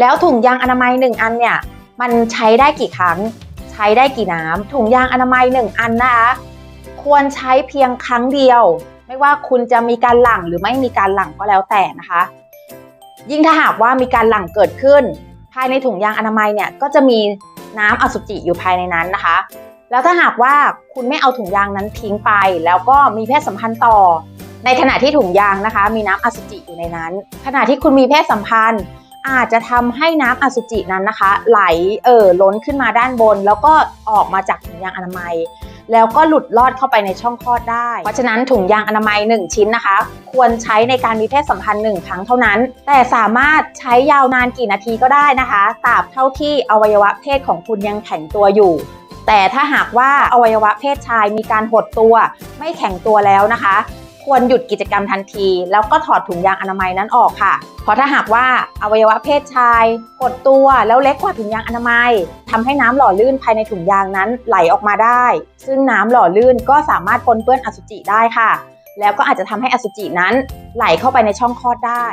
แล้วถุงยางอนามัย 1 อันเนี่ยมันใช้ได้กี่ครั้ง ใช้ได้กี่น้ำถุงยางอนามัย 1 อันนะคะควรใช้เพียงครั้งเดียว ไม่ว่าคุณจะมีการหลั่งหรือไม่มีการหลั่งก็แล้วแต่นะคะ ยิ่งถ้าหากว่ามีการหลั่งเกิดขึ้น ภายในถุงยางอนามัยเนี่ยก็จะมีน้ำอสุจิอยู่ภายในนั้นนะคะ แล้วถ้าหากว่าคุณไม่เอาถุงยางนั้นทิ้งไป แล้วก็มีเพศสัมพันธ์ต่อ ในขณะที่ถุงยางนะคะ มีน้ำอสุจิอยู่ในนั้น ขณะที่คุณมีเพศสัมพันธ์ อาจจะทำให้น้ำอสุจินั้นนะคะ ไหลเอ่อล้นขึ้นมาด้านบน แล้วก็ออกมาจากถุงยางอนามัย แล้วก็หลุดลอดเข้าไปในช่องคลอดได้ เพราะฉะนั้นถุงยางอนามัย 1 ชิ้นนะคะ ควรใช้ในการมีเพศสัมพันธ์ 1 ครั้งเท่านั้น แต่สามารถใช้ยาวนานกี่นาทีก็ได้นะคะตราบเท่าที่อวัยวะเพศของคุณยังแข็งตัวอยู่แต่ถ้าหากว่าอวัยวะเพศชายมีการหดตัวไม่แข็งตัวแล้วนะคะ ควรหยุดกิจกรรมทันที แล้วก็ถอดถุงยางอนามัยนั้นออกค่ะ เพราะถ้าหากว่าอวัยวะเพศชาย กดตัวแล้วเล็กกว่าถุงยางอนามัยทำให้น้ำหล่อลื่นภายในถุงยางนั้นไหลออกมาได้ ซึ่งน้ำหล่อลื่นก็สามารถปนเปื้อนอสุจิได้ค่ะ แล้วก็อาจจะทำให้อสุจินั้นไหลเข้าไปในช่องคลอดได้